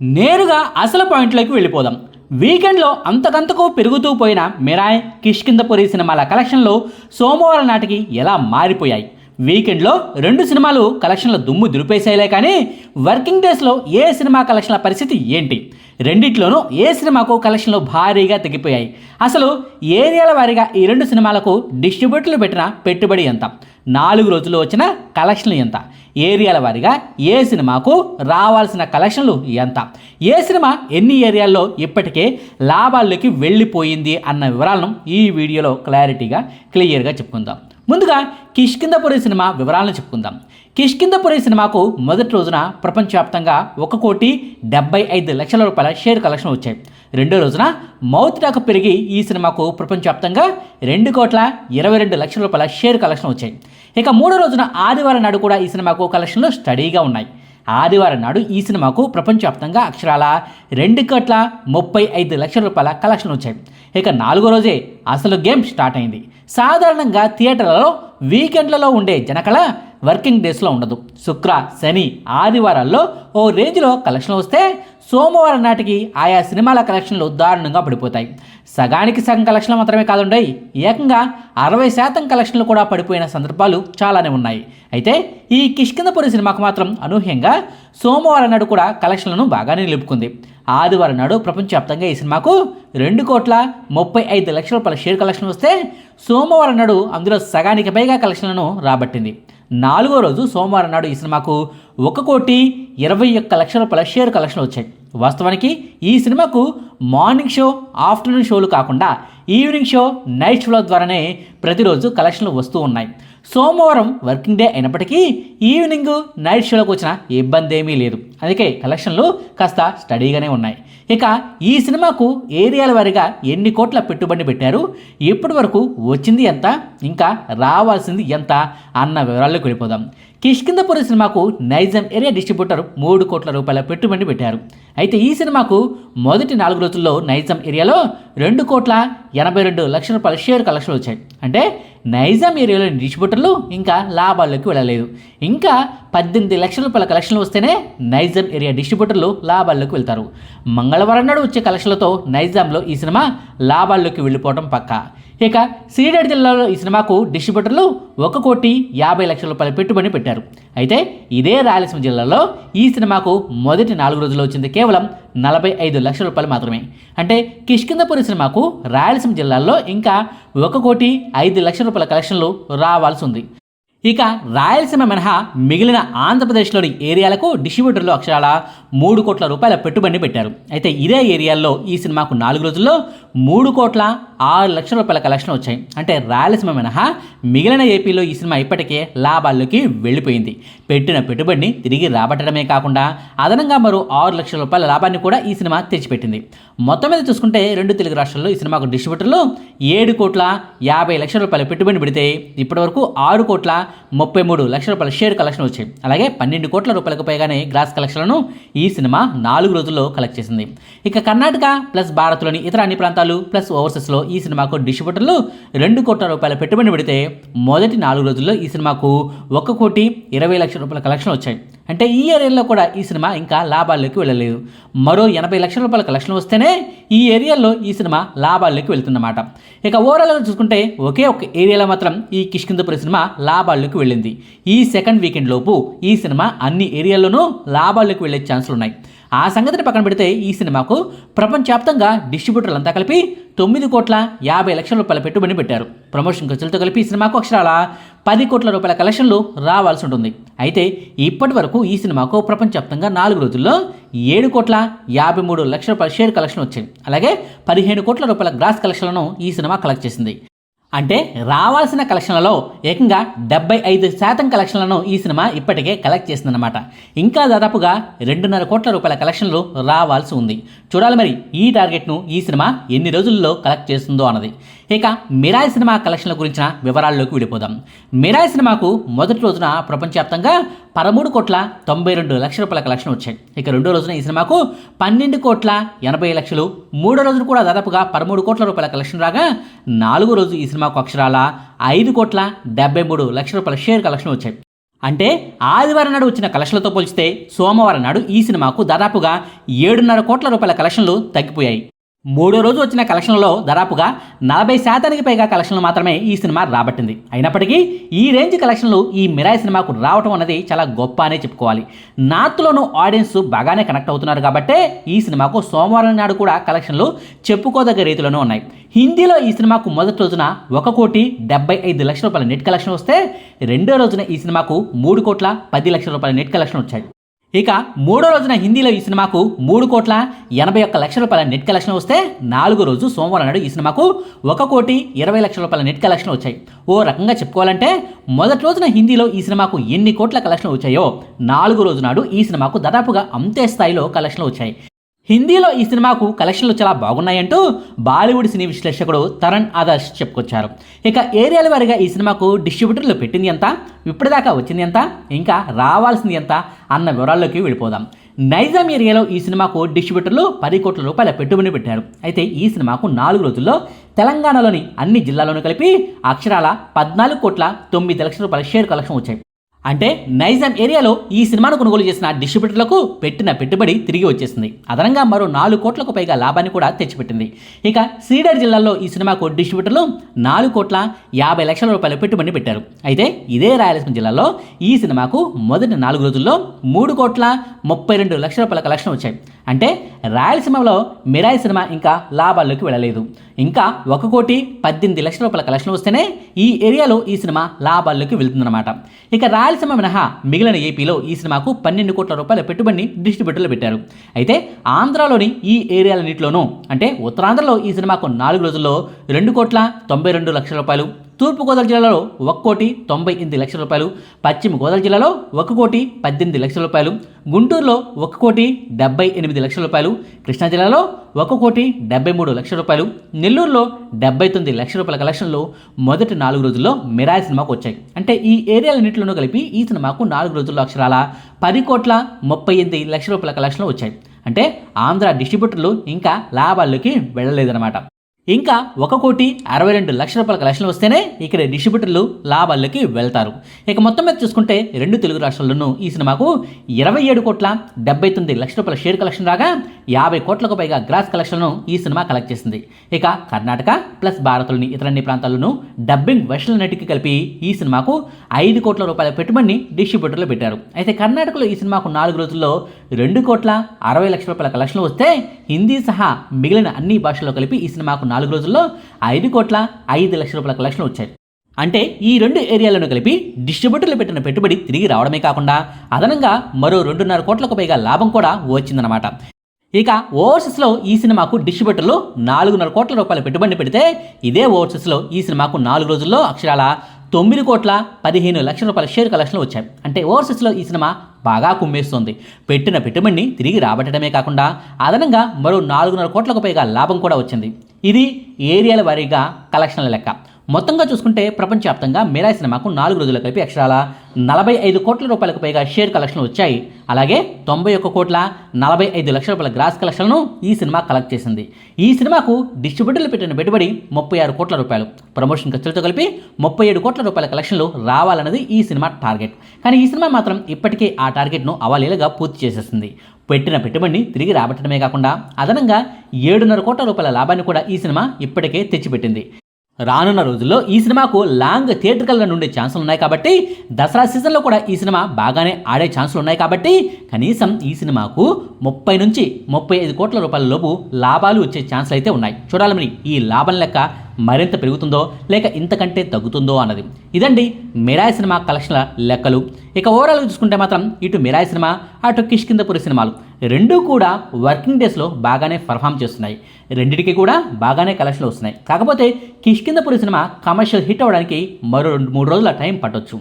నేరుగా అసలు పాయింట్లోకి వెళ్ళిపోదాం. వీకెండ్లో అంతకంతకు పెరుగుతూ పోయిన మిరాయ్ కిష్కిందపురి సినిమాల కలెక్షన్లు సోమవారం నాటికి ఎలా మారిపోయాయి? వీకెండ్లో రెండు సినిమాలు కలెక్షన్ల దుమ్ము దులిపేసాయిలే కానీ వర్కింగ్ డేస్లో ఏ సినిమా కలెక్షన్ల పరిస్థితి ఏంటి? రెండిట్లోనూ ఏ సినిమాకు కలెక్షన్లు భారీగా తగ్గిపోయాయి అసలు ఏరియాల వారీగా ఈ రెండు సినిమాలకు డిస్ట్రిబ్యూటర్లు పెట్టిన పెట్టుబడి ఎంత? నాలుగు రోజులు వచ్చిన కలెక్షన్లు ఎంత? ఏరియాల వారీగా ఏ సినిమాకు రావాల్సిన కలెక్షన్లు ఎంత? ఏ సినిమా ఎన్ని ఏరియాల్లో ఇప్పటికే లాభాల్లోకి వెళ్ళిపోయింది అన్న వివరాలను ఈ వీడియోలో క్లారిటీగా క్లియర్గా చెప్పుకుందాం. ముందుగా కిష్కిందపురి సినిమా వివరాలను చెప్పుకుందాం. కిష్కిందపురి సినిమాకు మొదటి రోజున ప్రపంచవ్యాప్తంగా ఒక కోటి డెబ్బై ఐదు లక్షల రూపాయల షేర్ కలెక్షన్ వచ్చాయి. రెండో రోజున మౌత్ టాక్ పెరిగి ఈ సినిమాకు ప్రపంచవ్యాప్తంగా రెండు కోట్ల ఇరవై రెండు లక్షల రూపాయల షేర్ కలెక్షన్ వచ్చాయి. ఇక మూడో రోజున ఆదివారం నాడు కూడా ఈ సినిమాకు కలెక్షన్లు స్టడీగా ఉన్నాయి. ఆదివారం నాడు ఈ సినిమాకు ప్రపంచవ్యాప్తంగా అక్షరాల రెండు కోట్ల ముప్పై ఐదు లక్షల రూపాయల కలెక్షన్ వచ్చాయి. ఇక నాలుగో రోజే అసలు గేమ్ స్టార్ట్ అయింది. సాధారణంగా థియేటర్లలో వీకెండ్లలో ఉండే జనకళ వర్కింగ్ డేస్లో ఉండదు. శుక్ర శని ఆదివారాల్లో ఓ రేంజ్లో కలెక్షన్ వస్తే సోమవారం నాటికి ఆయా సినిమాల కలెక్షన్లు దారుణంగా పడిపోతాయి. సగానికి సగం కలెక్షన్లు మాత్రమే కాదుండే ఏకంగా అరవై శాతం కలెక్షన్లు కూడా పడిపోయిన సందర్భాలు చాలానే ఉన్నాయి. అయితే ఈ కిష్కిందపురి సినిమాకు మాత్రం అనూహ్యంగా సోమవారం నాడు కూడా కలెక్షన్లను బాగానే నిలుపుకుంది. ఆదివారం నాడు ప్రపంచవ్యాప్తంగా ఈ సినిమాకు రెండు కోట్ల ముప్పై ఐదు లక్షల రూపాయల షేర్ కలెక్షన్ వస్తే సోమవారం నాడు అందులో సగానికి పైగా కలెక్షన్లను రాబట్టింది. నాలుగో రోజు సోమవారం నాడు ఈ సినిమాకు ఒక కోటి ఇరవై ఒక్క లక్షల రూపాయల షేర్ కలెక్షన్ వచ్చాయి. వాస్తవానికి ఈ సినిమాకు మార్నింగ్ షో ఆఫ్టర్నూన్ షోలు కాకుండా ఈవినింగ్ షో నైట్ షోల ద్వారానే ప్రతిరోజు కలెక్షన్లు వస్తూ ఉన్నాయి. సోమవారం వర్కింగ్ డే అయినప్పటికీ ఈవినింగ్ నైట్ షోలకు వచ్చిన ఇబ్బంది ఏమీ లేదు. అందుకే కలెక్షన్లు కాస్త స్టడీగానే ఉన్నాయి. ఇక ఈ సినిమాకు ఏరియాల వారీగా ఎన్ని కోట్ల పెట్టుబడి పెట్టారు? ఇప్పటి వరకు వచ్చింది ఎంత? ఇంకా రావాల్సింది ఎంత? అన్న వివరాల్లోకి వెళ్ళిపోదాం. కిష్కిందపురి సినిమాకు నైజాం ఏరియా డిస్ట్రిబ్యూటర్ మూడు కోట్ల రూపాయల పెట్టుబడి పెట్టారు. అయితే ఈ సినిమాకు మొదటి నాలుగు రోజుల్లో నైజాం ఏరియాలో రెండు కోట్ల ఎనభై రెండు లక్షల రూపాయల షేర్ కలెక్షన్ వచ్చాయి. అంటే నైజాం ఏరియాలోని డిస్ట్రిబ్యూటర్లు ఇంకా లాభాల్లోకి వెళ్ళలేదు. ఇంకా పద్దెనిమిది లక్షల రూపాయల కలెక్షన్లు వస్తేనే నైజాం ఏరియా డిస్ట్రిబ్యూటర్లు లాభాల్లోకి వెళ్తారు. మంగళవారం నాడు వచ్చే కలెక్షన్లతో నైజాంలో ఈ సినిమా లాభాల్లోకి వెళ్ళిపోవడం పక్కా. ఇక సిరిడేడ్ జిల్లాలో ఈ సినిమాకు డిస్ట్రిబ్యూటర్లు ఒక కోటి యాభై లక్షల రూపాయల పెట్టుబడి పెట్టారు. అయితే ఇదే రాయలసీమ జిల్లాలో ఈ సినిమాకు మొదటి నాలుగు రోజులు వచ్చింది కేవలం నలభై ఐదు లక్షల రూపాయలు మాత్రమే. అంటే కిష్కిందపురి సినిమాకు రాయలసీమ జిల్లాలో ఇంకా ఒక కోటి ఐదు లక్షల రూపాయల కలెక్షన్లు రావాల్సి ఉంది. ఇక రాయలసీమ మినహా మిగిలిన ఆంధ్రప్రదేశ్లోని ఏరియాలకు డిస్ట్రిబ్యూటర్లు అక్షరాల మూడు కోట్ల రూపాయల పెట్టుబడి పెట్టారు. అయితే ఇదే ఏరియాల్లో ఈ సినిమాకు నాలుగు రోజుల్లో మూడు కోట్ల ఆరు లక్షల రూపాయల కలెక్షన్ వచ్చాయి. అంటే రాయలసీమ మినహా మిగిలిన ఏపీలో ఈ సినిమా ఇప్పటికే లాభాల్లోకి వెళ్ళిపోయింది. పెట్టిన పెట్టుబడిని తిరిగి రాబట్టడమే కాకుండా అదనంగా మరో ఆరు లక్షల రూపాయల లాభాన్ని కూడా ఈ సినిమా తెచ్చిపెట్టింది. మొత్తం మీద చూసుకుంటే రెండు తెలుగు రాష్ట్రాల్లో ఈ సినిమాకు డిస్ట్రిబ్యూటర్లు ఏడు కోట్ల యాభై లక్షల రూపాయల పెట్టుబడి పెడితే ఇప్పటివరకు ఆరు కోట్ల ముప్పై మూడు లక్షల రూపాయల షేర్ కలెక్షన్ వచ్చాయి. అలాగే పన్నెండు కోట్ల రూపాయలకు పైగానే గ్రాస్ కలెక్షన్లను ఈ సినిమా నాలుగు రోజుల్లో కలెక్ట్ చేసింది. ఇక కర్ణాటక ప్లస్ భారత్లోని ఇతర అన్ని ప్రాంతాలు ప్లస్ ఓవర్సెస్లో ఈ సినిమాకు డిస్ట్రిబ్యూటర్లు రెండు కోట్ల రూపాయల పెట్టుబడి పెడితే మొదటి నాలుగు రోజుల్లో ఈ సినిమాకు ఒక కోటి ఇరవై లక్షల రూపాయల కలెక్షన్ వచ్చాయి. అంటే ఈ ఏరియాలో కూడా ఈ సినిమా ఇంకా లాభాల్లోకి వెళ్ళలేదు. మరో ఎనభై లక్షల రూపాయల కలెక్షన్ వస్తేనే ఈ ఏరియాలో ఈ సినిమా లాభాల్లోకి వెళ్తుందన్నమాట. ఇక ఓవరాల్గా చూసుకుంటే ఒకే ఒక ఏరియాలో మాత్రం ఈ కిష్కిందపురి సినిమా లాభాల్లోకి వెళ్ళింది. ఈ సెకండ్ వీకెండ్ లోపు ఈ సినిమా అన్ని ఏరియాల్లోనూ లాభాల్లోకి వెళ్ళే ఛాన్సులు ఉన్నాయి ఆ సంగతిని పక్కన పెడితే ఈ సినిమాకు ప్రపంచవ్యాప్తంగా డిస్ట్రిబ్యూటర్లు అంతా కలిపి తొమ్మిది కోట్ల యాభై లక్షల రూపాయల పెట్టుబడి పెట్టారు. ప్రమోషన్ ఖర్చులతో కలిపి ఈ సినిమాకు అక్షరాల పది కోట్ల రూపాయల కలెక్షన్లు రావాల్సి ఉంటుంది. అయితే ఇప్పటి వరకు ఈ సినిమాకు ప్రపంచవ్యాప్తంగా నాలుగు రోజుల్లో ఏడు కోట్ల యాభై మూడు లక్షల రూపాయల షేర్ కలెక్షన్ వచ్చింది అలాగే పదిహేను కోట్ల రూపాయల గ్రాస్ కలెక్షన్లను ఈ సినిమా కలెక్ట్ చేసింది. అంటే రావాల్సిన కలెక్షన్లలో ఏకంగా డెబ్బై ఐదు శాతం కలెక్షన్లను ఈ సినిమా ఇప్పటికే కలెక్ట్ చేసిందన్నమాట. ఇంకా దాదాపుగా రెండున్నర కోట్ల రూపాయల కలెక్షన్లు రావాల్సి ఉంది. చూడాలి మరి ఈ టార్గెట్ను ఈ సినిమా ఎన్ని రోజుల్లో కలెక్ట్ చేస్తుందో అన్నది. ఇక మిరాయ్ సినిమా కలెక్షన్ల గురించిన వివరాల్లోకి విడిపోదాం. మిరాయ్ సినిమాకు మొదటి రోజున ప్రపంచవ్యాప్తంగా పదమూడు కోట్ల తొంభై రెండు లక్షల రూపాయల కలెక్షన్ వచ్చాయి. ఇక రెండో రోజున ఈ సినిమాకు పన్నెండు కోట్ల ఎనభై లక్షలు మూడో రోజున కూడా దాదాపుగా పదమూడు కోట్ల రూపాయల కలెక్షన్ రాగా నాలుగో రోజు ఈ సినిమాకు అక్షరాల ఐదు కోట్ల డెబ్బై మూడు లక్షల రూపాయల షేర్ కలెక్షన్ వచ్చాయి. అంటే ఆదివారం నాడు వచ్చిన కలెక్షన్లతో పోల్చితే సోమవారం నాడు ఈ సినిమాకు దాదాపుగా ఏడున్నర కోట్ల రూపాయల కలెక్షన్లు తగ్గిపోయాయి. మూడో రోజు వచ్చిన కలెక్షన్లలో దాదాపుగా నలభై శాతానికి పైగా కలెక్షన్లు మాత్రమే ఈ సినిమా రాబట్టింది. అయినప్పటికీ ఈ రేంజ్ కలెక్షన్లు ఈ మిరాయి సినిమాకు రావటం అనేది చాలా గొప్ప అనే చెప్పుకోవాలి. నార్త్లోనూ ఆడియన్స్ బాగానే కనెక్ట్ అవుతున్నారు కాబట్టే ఈ సినిమాకు సోమవారం నాడు కూడా కలెక్షన్లు చెప్పుకోదగ్గ రీతిలోనే ఉన్నాయి. హిందీలో ఈ సినిమాకు మొదటి రోజున ఒక కోటి డెబ్బై ఐదు లక్షల రూపాయల నెట్ కలెక్షన్ వస్తే రెండో రోజున ఈ సినిమాకు మూడు కోట్ల పది లక్షల రూపాయల నెట్ కలెక్షన్ వచ్చాయి. ఇక మూడో రోజున హిందీలో ఈ సినిమాకు మూడు కోట్ల ఎనభై ఒక్క లక్షల రూపాయల నెట్ కలెక్షన్ వస్తే నాలుగు రోజు సోమవారం నాడు ఈ సినిమాకు ఒక కోటి ఇరవై లక్షల రూపాయల నెట్ కలెక్షన్ వచ్చాయి. ఓ రకంగా చెప్పుకోవాలంటే మొదటి రోజున హిందీలో ఈ సినిమాకు ఎన్ని కోట్ల కలెక్షన్ వచ్చాయో నాలుగు రోజు నాడు ఈ సినిమాకు దాదాపుగా అంతే స్థాయిలో కలెక్షన్లు వచ్చాయి. హిందీలో ఈ సినిమాకు కలెక్షన్లు చాలా బాగున్నాయంటూ బాలీవుడ్ సినీ విశ్లేషకుడు తరణ్ ఆదర్శ్ చెప్పుకొచ్చారు. ఇక ఏరియాల వారిగా ఈ సినిమాకు డిస్ట్రిబ్యూటర్లు పెట్టింది ఎంత? ఇప్పటిదాకా వచ్చింది ఎంత? ఇంకా రావాల్సింది ఎంత? అన్న వివరాల్లోకి వెళ్ళిపోదాం. నైజాం ఏరియాలో ఈ సినిమాకు డిస్ట్రిబ్యూటర్లు పది కోట్ల రూపాయల పెట్టుబడి పెట్టారు. అయితే ఈ సినిమాకు నాలుగు రోజుల్లో తెలంగాణలోని అన్ని జిల్లాల్లోనూ కలిపి అక్షరాల పద్నాలుగు కోట్ల తొమ్మిది లక్షల రూపాయల షేర్ కలెక్షన్ వచ్చాయి. అంటే నైజాం ఏరియాలో ఈ సినిమాను కొనుగోలు చేసిన డిస్ట్రిబ్యూటర్లకు పెట్టిన పెట్టుబడి తిరిగి వచ్చేసింది. అదనంగా మరో నాలుగు కోట్లకు పైగా లాభాన్ని కూడా తెచ్చిపెట్టింది. ఇక సీడర్ జిల్లాలో ఈ సినిమాకు డిస్ట్రిబ్యూటర్లు నాలుగు కోట్ల యాభై లక్షల రూపాయల పెట్టుబడి పెట్టారు. అయితే ఇదే రాయలసీమ జిల్లాలో ఈ సినిమాకు మొదటి నాలుగు రోజుల్లో మూడు కోట్ల ముప్పై రెండు లక్షల రూపాయల కలెక్షన్ వచ్చాయి. అంటే రాయలసీమలో మిరాయి సినిమా ఇంకా లాభాల్లోకి వెళ్ళలేదు. ఇంకా ఒక కోటి పద్దెనిమిది లక్షల రూపాయల కలెక్షన్ వస్తేనే ఈ ఏరియాలో ఈ సినిమా లాభాల్లోకి వెళ్తుందన్నమాట. ఇక రాయలసీమ మినహా మిగిలిన ఏపీలో ఈ సినిమాకు పన్నెండు కోట్ల రూపాయల పెట్టుబడిని డిస్ట్రిబ్యూటర్లు పెట్టారు. అయితే ఆంధ్రాలోని ఈ ఏరియాలన్నింటిలోనూ అంటే ఉత్తరాంధ్రలో ఈ సినిమాకు నాలుగు రోజుల్లో రెండు కోట్ల తొంభై రెండు లక్షల రూపాయలు తూర్పుగోదావరి జిల్లాలో ఒక కోటి తొంభై ఎనిమిది లక్షల రూపాయలు పశ్చిమ గోదావరి జిల్లాలో ఒక కోటి పద్దెనిమిది లక్షల రూపాయలు గుంటూరులో ఒక కోటి డెబ్బై ఎనిమిది లక్షల రూపాయలు కృష్ణా జిల్లాలో ఒక కోటి డెబ్బై మూడు లక్షల రూపాయలు నెల్లూరులో డెబ్బై తొమ్మిది లక్షల రూపాయల కలెక్షన్లు మొదటి నాలుగు రోజుల్లో మిరాయి సినిమాకు వచ్చాయి. అంటే ఈ ఏరియాలన్నింటిలోనూ కలిపి ఈ సినిమాకు నాలుగు రోజుల్లో అక్షరాల పది కోట్ల ముప్పై ఎనిమిది లక్షల రూపాయల కలెక్షన్లు వచ్చాయి. అంటే ఆంధ్ర డిస్ట్రిబ్యూటర్లు ఇంకా లాభాల్లోకి వెళ్ళలేదన్నమాట. ఇంకా ఒక కోటి అరవై రెండు లక్షల రూపాయల కలెక్షన్లు వస్తేనే ఇక్కడ డిస్ట్రిబ్యూటర్లు లాభాల్లోకి వెళ్తారు. ఇక మొత్తం మీద చూసుకుంటే రెండు తెలుగు రాష్ట్రాల్లోనూ ఈ సినిమాకు ఇరవై ఏడు కోట్ల డెబ్బై తొమ్మిది లక్షల రూపాయల షేర్ కలెక్షన్ రాగా యాభై కోట్లకు పైగా గ్రాస్ కలెక్షన్ను ఈ సినిమా కలెక్ట్ చేసింది. ఇక కర్ణాటక ప్లస్ భారత్లోని ఇతరన్ని ప్రాంతాల్లోనూ డబ్బింగ్ వెర్షన్లన్నిటికీ కలిపి ఈ సినిమాకు ఐదు కోట్ల రూపాయల పెట్టుబడిని డిస్ట్రిబ్యూటర్లు పెట్టారు. అయితే కర్ణాటకలో ఈ సినిమాకు నాలుగు రోజుల్లో రెండు కోట్ల అరవై లక్షల రూపాయల కలెక్షన్లు వస్తే హిందీ సహా మిగిలిన అన్ని భాషల్లో కలిపి ఈ సినిమాకు నాలుగు రోజుల్లో ఐదు కోట్ల ఐదు లక్షల రూపాయల కలెక్షన్లు వచ్చాయి. అంటే ఈ రెండు ఏరియాలను కలిపి డిస్ట్రిబ్యూటర్లు పెట్టిన పెట్టుబడి తిరిగి రావడమే కాకుండా అదనంగా మరో రెండున్నర కోట్లకు పైగా లాభం కూడా వచ్చిందనమాట ఇక ఓవర్సీస్లో ఈ సినిమాకు డిస్ట్రిబ్యూటర్లు నాలుగున్నర కోట్ల రూపాయల పెట్టుబడిని పెడితే ఇదే ఓవర్సీస్లో ఈ సినిమాకు నాలుగు రోజుల్లో అక్షరాల తొమ్మిది కోట్ల పదిహేను లక్షల రూపాయల షేర్ కలెక్షన్లు వచ్చాయి. అంటే ఓవర్సీస్లో ఈ సినిమా బాగా కుమ్మేస్తుంది. పెట్టిన పెట్టుబడిని తిరిగి రాబట్టడమే కాకుండా అదనంగా మరో నాలుగున్నర కోట్లకు పైగా లాభం కూడా వచ్చింది. ఇది ఏరియాల వారీగా కలెక్షన్ల లెక్క. మొత్తంగా చూసుకుంటే ప్రపంచవ్యాప్తంగా మిరాయి సినిమాకు నాలుగు రోజుల కలిపి అక్షరాల నలభై ఐదు కోట్ల రూపాయలకు పైగా షేర్ కలెక్షన్లు వచ్చాయి. అలాగే తొంభై ఒక్క కోట్ల నలభై ఐదు లక్షల రూపాయల గ్రాస్ కలెక్షన్లను ఈ సినిమా కలెక్ట్ చేసింది. ఈ సినిమాకు డిస్ట్రిబ్యూటర్లు పెట్టిన పెట్టుబడి ముప్పై ఆరు కోట్ల రూపాయలు. ప్రమోషన్ ఖర్చులతో కలిపి ముప్పై ఏడు కోట్ల రూపాయల కలెక్షన్లు రావాలన్నది ఈ సినిమా టార్గెట్. కానీ ఈ సినిమా మాత్రం ఇప్పటికే ఆ టార్గెట్ను అవలీలగా పూర్తి చేసేసింది. పెట్టిన పెట్టుబడిని తిరిగి రాబట్టడమే కాకుండా అదనంగా ఏడున్నర కోట్ల రూపాయల లాభాన్ని కూడా ఈ సినిమా ఇప్పటికే తెచ్చిపెట్టింది. రానున్న రోజుల్లో ఈ సినిమాకు లాంగ్ థియేటర్కల్గా నుండే ఛాన్సులు ఉన్నాయి కాబట్టి దసరా సీజన్లో కూడా ఈ సినిమా బాగానే ఆడే ఛాన్సులు ఉన్నాయి కాబట్టి కనీసం ఈ సినిమాకు ముప్పై నుంచి ముప్పై ఐదు కోట్ల రూపాయల లోపు లాభాలు వచ్చే ఛాన్సులు అయితే ఉన్నాయి. చూడాలి మరి ఈ లాభం లెక్క మరింత పెరుగుతుందో లేక ఇంతకంటే తగ్గుతుందో అన్నది. ఇదండి మిరాయి సినిమా కలెక్షన్ల లెక్కలు. ఇక ఓవరాల్గా చూసుకుంటే మాత్రం ఇటు మిరాయి సినిమా అటు కిష్కిందపురి సినిమాలు. రెండూ కూడా వర్కింగ్ డేస్లో బాగానే పర్ఫామ్ చేస్తున్నాయి. రెండింటికి కూడా బాగానే కలెక్షన్లు వస్తున్నాయి. కాకపోతే కిష్కిందపురి సినిమా కమర్షియల్ హిట్ అవ్వడానికి మరో రెండు మూడు రోజుల టైం పట్టొచ్చు.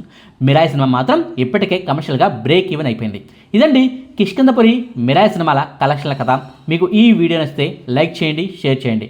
మిరాయి సినిమా మాత్రం ఇప్పటికే కమర్షియల్గా బ్రేక్ ఈవెన్ అయిపోయింది. ఇదండి కిష్కిందపురి మిరాయి సినిమాల కలెక్షన్ల కథ. మీకు ఈ వీడియో నచ్చితే లైక్ చేయండి షేర్ చేయండి.